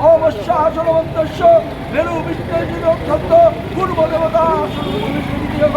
ওম শাসনবন্তস্য মেরু বিষ্ণুজিত সত্য পূর্বদেবতা সর্বদেব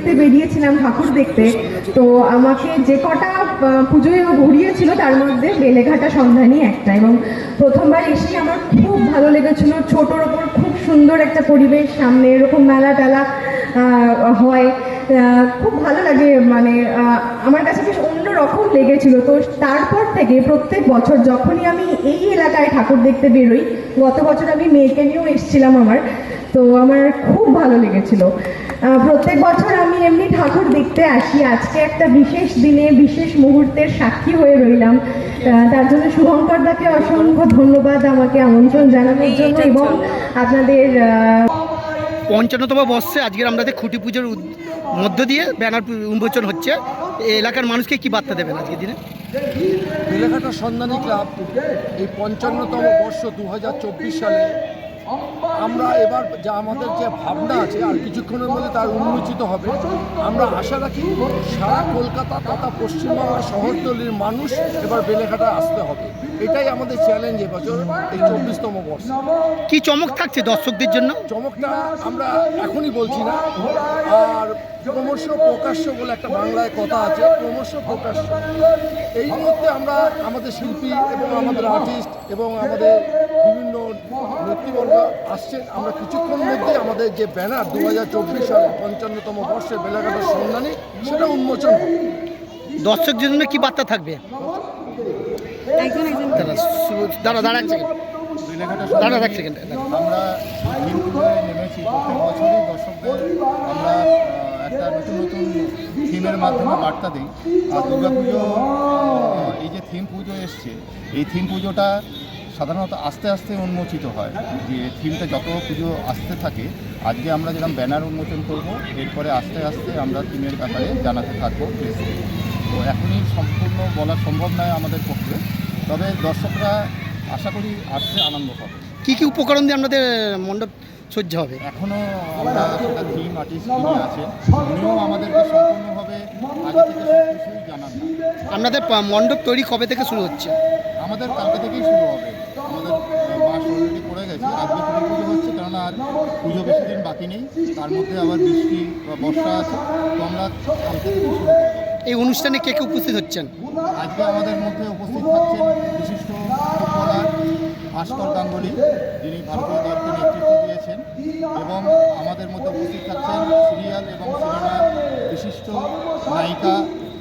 দেখতে বেরিয়েছিলাম ঠাকুর দেখতে। তো আমাকে যে কটা পুজোয় ঘুরিয়েছিল, তার মধ্যে বেলেঘাটা সন্ধানী একটা। এবং প্রথমবার এসে আমার খুব ভালো লেগেছিল। ছোটোর ওপর খুব সুন্দর একটা পরিবেশ, সামনে এরকম মেলা টেলা হয়। খুব ভালো লাগে মানে আমার কাছে বেশ অন্যরকম লেগেছিল। তো তারপর থেকে প্রত্যেক বছর যখনই আমি এই এলাকায় ঠাকুর দেখতে বেরোই, গত বছর আমি মেয়েকে নিয়েও এসেছিলাম আমার, তো আমার খুব ভালো লেগেছিল। প্রত্যেক বছর আমি এমনি ঠাকুর দেখতে আসি। আজকে একটা বিশেষ দিনে বিশেষ মুহূর্তের সাক্ষী হয়ে রইলাম। তার জন্য শুভঙ্কর দাকে অসংখ্য ধন্যবাদ আমাকে আমন্ত্রণ জানানোর জন্য এবং আপনাদের পঞ্চান্নতম বর্ষে আজকের আমাদের খুঁটি পুজোর মধ্য দিয়ে ব্যানার উন্মোচন হচ্ছে এই এলাকার মানুষকে কি বার্তা দেবেন আজকের দিনে? বেলেঘাটা সন্ধানী ক্লাব। এই পঞ্চান্নতম বর্ষ দু হাজার চব্বিশ সালে আমরা এবার যা আমাদের যে ভাবনা আছে আর কিছুক্ষণের মধ্যে তার উন্মোচিত হবে। আমরা আশা রাখি সারা কলকাতা তথা পশ্চিমবঙ্গের শহরতলির মানুষ এবার বেলেঘাটা আসতে হবে। এটাই আমাদের চ্যালেঞ্জ এবছর এই চব্বিশতম বর্ষ। কি চমক থাকছে দর্শকদের জন্য? চমকটা আমরা এখনই বলছি না। আর ক্রমশ প্রকাশ্য বলে একটা বাংলায় কথা আছে ক্রমশ প্রকাশ্য। এই মুহূর্তে আমরা আমাদের শিল্পী এবং আমাদের আর্টিস্ট এবং আমাদের নেতৃবর্গ আসছেন আমরা কিছুক্ষণ মধ্যে আমাদের যে ব্যানার দু হাজার চব্বিশ সালে পঞ্চান্নতম বর্ষে বেলাঘাটার সন্ধানী সেটা উন্মোচন হবে। দর্শকদের জন্য কি বার্তা থাকবে? দাঁড়া দাঁড়া দাঁড়া এক সেকেন্ড দাঁড়া এক সেকেন্ড আমরা নেমেছি প্রত্যেক বছরই দর্শকদের আমরা একটা নতুন নতুন থিমের মাধ্যমে বার্তা দিই। আর দুর্গাপুজো এই যে থিম পুজো এসছে এই থিম পুজোটা সাধারণত আস্তে আস্তে উন্মোচিত হয় যে থিমটা যত পুজো আসতে থাকে আজকে আমরা যেরকম ব্যানার উন্মোচন করব এরপরে আস্তে আস্তে আমরা থিমের ব্যাপারে জানাতে থাকব প্রেসকে তো এখনই সম্পূর্ণ বলা সম্ভব নয় আমাদের পক্ষে তবে দর্শকরা আশা করি আসতে আনন্দ পাবে। কি কি উপকরণ দিয়ে আপনাদের মণ্ডপ সহ্য হবে? এখনও আমরা সেটা থিম আর্টিস্ট যিনি আছেন উনিও আমাদেরকে সম্পূর্ণভাবে আগে থেকে সব কিছুই জানান আপনাদের মণ্ডপ তৈরি কবে থেকে শুরু হচ্ছে? আমাদের কালকে থেকেই শুরু হবে। আমাদের অলরেডি পড়ে গেছে। আজকে পুজো পুজো হচ্ছে কেননা আর পুজো বেশি দিন বাকি নেই। তার মধ্যে আবার বৃষ্টি বা বর্ষা আছে তো আমরা এই অনুষ্ঠানে কে কে উপস্থিত হচ্ছেন? আজকে আমাদের মধ্যে উপস্থিত থাকছেন বিশিষ্ট ফুটবলার ভাস্কর গাঙ্গুলি যিনি ভারতীয় দলকে নেতৃত্ব দিয়েছেন এবং আমাদের মধ্যে উপস্থিত থাকছেন সিরিয়াল এবং সিনেমার বিশিষ্ট নায়িকা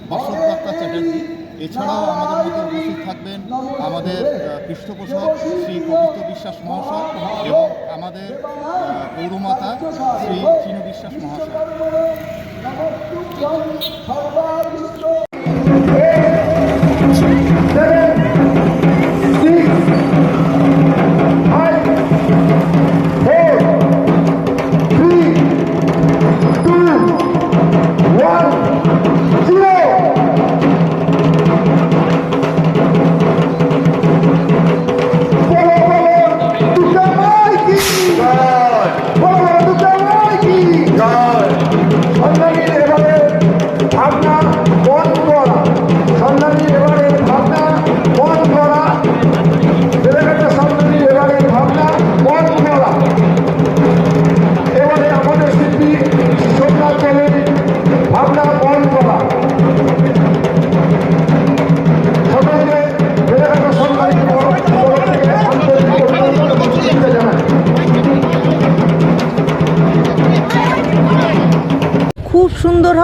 বাসবদত্তা চ্যাটার্জি। এছাড়াও আমাদের মধ্যে উপস্থিত থাকবেন আমাদের পৃষ্ঠপোষক শ্রী পবিত্র বিশ্বাস মহাশয় এবং আমাদের পৌরমাতা শ্রী চিনু বিশ্বাস মহাশয়।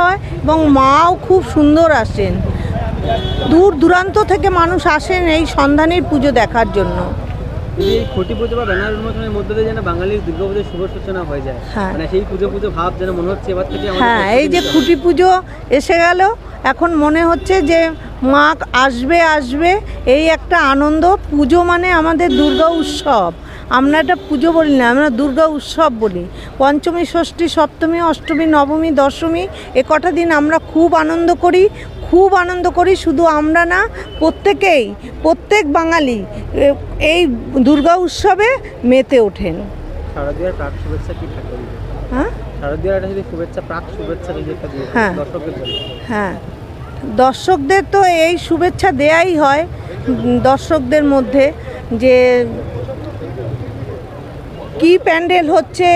হয় এবং মাও খুব সুন্দর আসেন। দূর দূরান্ত থেকে মানুষ আসেন এই সন্ধানীর পুজো দেখার জন্য। এই খুঁটি পুজো বা ব্যানার উন্মোচনের মধ্যে দিয়ে যেন বাঙালির দুর্গাপুজোর শুভ সূচনা হয়ে যায়। হ্যাঁ। মানে সেই পুজো পুজো ভাব যেন মনে হচ্ছে এবার থেকে হ্যাঁ এই যে খুঁটি পুজো এসে গেল। এখন মনে হচ্ছে যে মা আসবে আসবে। এই একটা আনন্দ। পুজো মানে আমাদের দুর্গা উৎসব। আমরা এটা পুজো বলি না আমরা দুর্গা উৎসব বলি। পঞ্চমী ষষ্ঠী সপ্তমী অষ্টমী নবমী দশমী এ কটা দিন আমরা খুব আনন্দ করি খুব আনন্দ করি শুধু আমরা না প্রত্যেকেই প্রত্যেক বাঙালি এই দুর্গা উৎসবে মেতে ওঠেন। হ্যাঁ? হ্যাঁ। হ্যাঁ। দর্শকদের তো এই শুভেচ্ছা দেয়াই হয় দর্শকদের মধ্যে যে কি প্যান্ডেল হচ্ছে,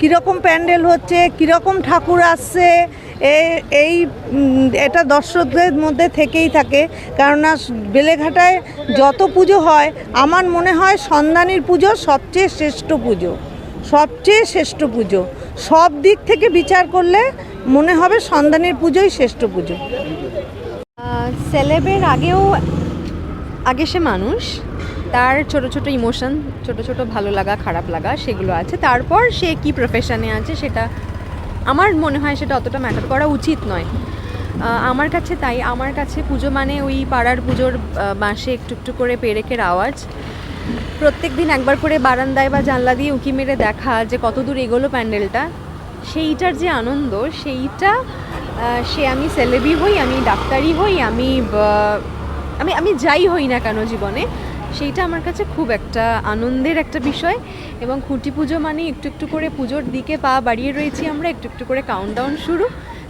কীরকম প্যান্ডেল হচ্ছে, কীরকম ঠাকুর আসছে এই এটা দর্শকদের মধ্যে থেকেই থাকে। কেননা বেলেঘাটায় যত পুজো হয়, আমার মনে হয় সন্ধানীর পুজো সবচেয়ে শ্রেষ্ঠ পুজো। সবচেয়ে শ্রেষ্ঠ পুজো। সব দিক থেকে বিচার করলে মনে হবে সন্ধানের পুজোই শ্রেষ্ঠ পুজো। সেলেবের আগেও আগে সে মানুষ। তার ছোট ছোট ইমোশন ছোট ছোট ভালো লাগা, খারাপ লাগা, সেগুলো আছে। তারপর সে কি প্রফেশনে আছে সেটা আমার মনে হয় সেটা অতটা ম্যাটার করা উচিত নয়। আমার কাছে তাই। আমার কাছে পুজো মানে ওই পাড়ার পুজোর বাঁশে একটু একটু করে পেরেকের আওয়াজ। প্রত্যেক দিন একবার করে বারান্দায় বা জানলা দিয়ে উঁকি মেরে দেখা যে কত দূর এগোলো প্যান্ডেলটা, সেইটার যে আনন্দ, সেইটা সে আমি সেলেবি হই, আমি ডাক্তারি হই, আমি আমি আমি যাই হই না কেন জীবনে সেইটা আমার কাছে খুব একটা আনন্দের একটা বিষয় এবং খুঁটি পুজো মানে একটু একটু করে পুজোর দিকে পা বাড়িয়ে রয়েছি আমরা একটু একটু করে কাউন্টডাউন শুরু।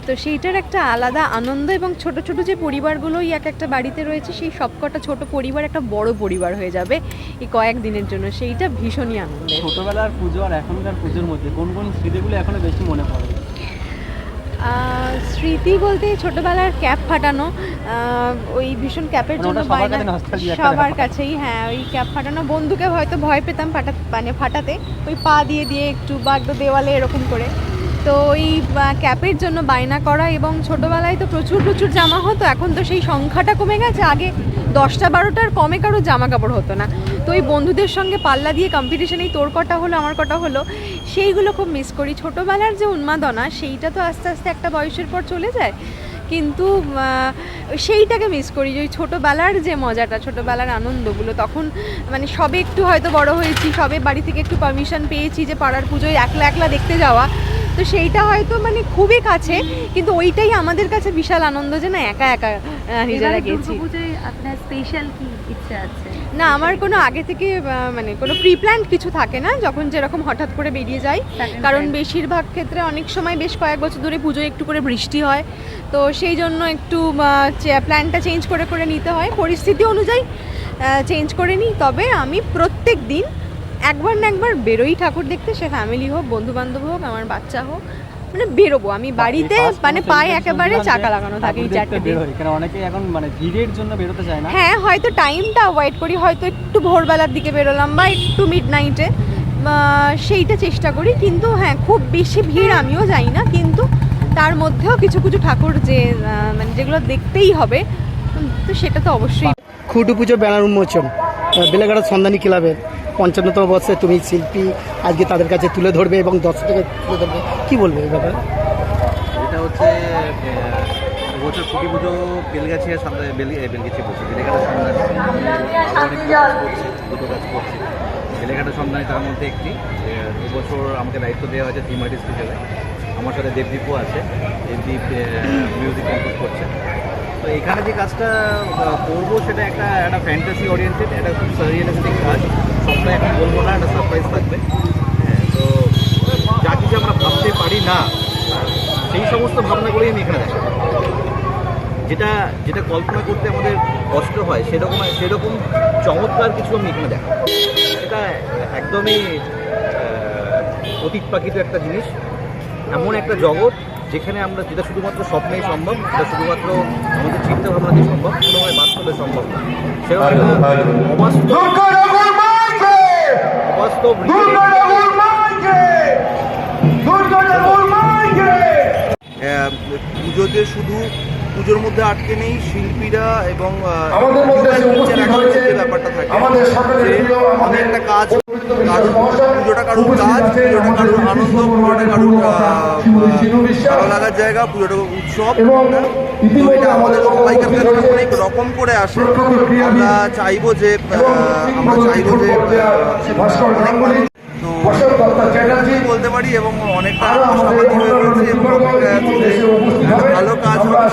তো সেইটার একটা আলাদা আনন্দ এবং ছোট ছোট যে পরিবারগুলোই এক একটা বাড়িতে রয়েছে সেই সবকটা ছোট পরিবার একটা বড় পরিবার হয়ে যাবে এই কয়েক দিনের জন্য। সেইটা ভীষণই আনন্দ ছোটবেলার পুজো আর এখনকার পুজোর মধ্যে কোন কোন স্মৃতিগুলো এখনও বেশি মনে পড়ে? স্মৃতি বলতে ছোটবেলার ক্যাপ ফাটানো ওই ভীষণ ক্যাপের মানে জন্য সবার বায়না কাছে সবার কাছেই হ্যাঁ ওই ক্যাপ ফাটানো। বন্ধুকে হয়তো ভয় পেতাম ফাটা মানে ফাটাতে ওই পা দিয়ে দিয়ে একটু বা একটু দেওয়ালে এরকম করে। তো ওই ক্যাপের জন্য বায়না করা এবং ছোটোবেলায় তো প্রচুর প্রচুর জামা হতো এখন তো সেই সংখ্যাটা কমে গেছে। আগে দশটা বারোটার কমে কারও জামা কাপড় হতো না। তো ওই বন্ধুদের সঙ্গে পাল্লা দিয়ে কম্পিটিশনেই তোর কটা হলো আমার কটা হলো সেইগুলো খুব মিস করি। ছোটোবেলার যে উন্মাদনা সেইটা তো আস্তে আস্তে একটা বয়সের পর চলে যায়। কিন্তু সেইটাকে মিস করি যে ওই ছোটোবেলার যে মজাটা ছোটোবেলার আনন্দগুলো তখন মানে সবে একটু হয়তো বড় হয়েছি সবে বাড়ি থেকে একটু পারমিশন পেয়েছি যে পাড়ার পুজোয় একলা একলা দেখতে যাওয়া। তো সেইটা হয়তো মানে খুবই কাছে কিন্তু ওইটাই আমাদের কাছে বিশাল আনন্দ যে না একা একা নিজেরা গেছি। আপনার স্পেশাল কি ইচ্ছা আছে? না আমার কোনো আগে থেকে মানে কোনো প্রি প্ল্যান্ড কিছু থাকে না যখন যেরকম হঠাৎ করে বেরিয়ে যাই। কারণ বেশিরভাগ ক্ষেত্রে অনেক সময় বেশ কয়েক বছর ধরে পুজোয় একটু করে বৃষ্টি হয়। তো সেই জন্য একটু প্ল্যানটা চেঞ্জ করে করে নিতে হয়। পরিস্থিতি অনুযায়ী চেঞ্জ করে নিই। তবে আমি প্রত্যেক দিন একবার না একবার বেরোই ঠাকুর দেখতে সে ফ্যামিলি হোক বন্ধু বান্ধব হোক আমার বাচ্চা হোক মানে বেরোবো। আমি বাড়িতে মানে পায়ে একেবারে চাকা লাগানো থাকে এই চারটে দিন। বেরোয়, কারণ অনেকেই এখন মানে ভিড়ের জন্য বেরোতে চায় না। হ্যাঁ হয়তো টাইমটা অ্যাভয়েড করি হয়তো একটু ভোরবেলার দিকে বেরোলাম বা একটু মিড নাইটে সেইটা চেষ্টা করি কিন্তু হ্যাঁ খুব বেশি ভিড় আমিও যাই না কিন্তু তার মধ্যেও কিছু কিছু ঠাকুর যে মানে যেগুলো দেখতেই হবে তো সেটা তো অবশ্যই। খুঁটি পুজো ব্যানার উন্মোচন বেলেঘাটা সন্ধানী ক্লাবের। পঞ্চান্নতম বর্ষে তুমি শিল্পী আজকে তাদের কাছে তুলে ধরবে এবং দর্শকদের তুলে ধরবে। কী বলবে এই ব্যাপারে? এটা হচ্ছে বছর খুঁটি পুজো বেলগাছিয়া সামনে বেলি বেলগাছি বলছি, বেলেঘাটা সন্ধান দুটো কাজ করছে। বেলেঘাটা সন্ধানে তার মধ্যে একটি এবছর আমাকে দায়িত্ব দেওয়া হয়েছে থিম আর্টিস্ট হিসেবে। আমার সাথে দেবদীপও আছে। দেবদীপ মিউজিক কম্পোজ করছে। তো এখানে যে কাজটা করব সেটা একটা একটা ফ্যান্টাসি ওরিয়েন্টেড একটা খুব সারিয়ালিস্টিক কাজ। সবটা এখন বলব না একটা সারপ্রাইজ থাকবে। হ্যাঁ তো যা কিছু আমরা ভাবতে পারি না সেই সমস্ত ভাবনাগুলোই আমি এখানে দেখাবো। যেটা যেটা কল্পনা করতে আমাদের কষ্ট হয়, সেরকম সেরকম চমৎকার কিছু আমি এখানে দেখাবো। এটা একদমই অতীত পাখিত একটা জিনিস। এমন একটা জগৎ যেখানে আমরা যেটা শুধুমাত্র স্বপ্নেই সম্ভব সেটা শুধুমাত্র আমাদের চিন্তা ভাবনা দিয়ে সম্ভব কোনো হয় বাস্তবে সম্ভব না। সেরকম একটা অবাস্তব অবাস্তব শুধু পুজোর মধ্যে আটকে নেই শিল্পীরা এবং আমাদের যে নিজের উপস্থিত একার হয়েছে, যে ব্যাপারটা থাকে আমাদের অনেকটা কাজ কারোর পুজোটা কারোর কাজ পুজোটা কারোর আনন্দ পুজোটা কারোর। ভালো লাগার জায়গা পুজোটা উৎসব। তো এটা আমাদের সবাইকার কাছে অনেক রকম করে আসে। আমরা চাইব যে আমরা চাইব যে বলতে পারি এবং অনেকটা আশাবাদী হয়ে রয়েছে এবং ভালো কাজ সবাই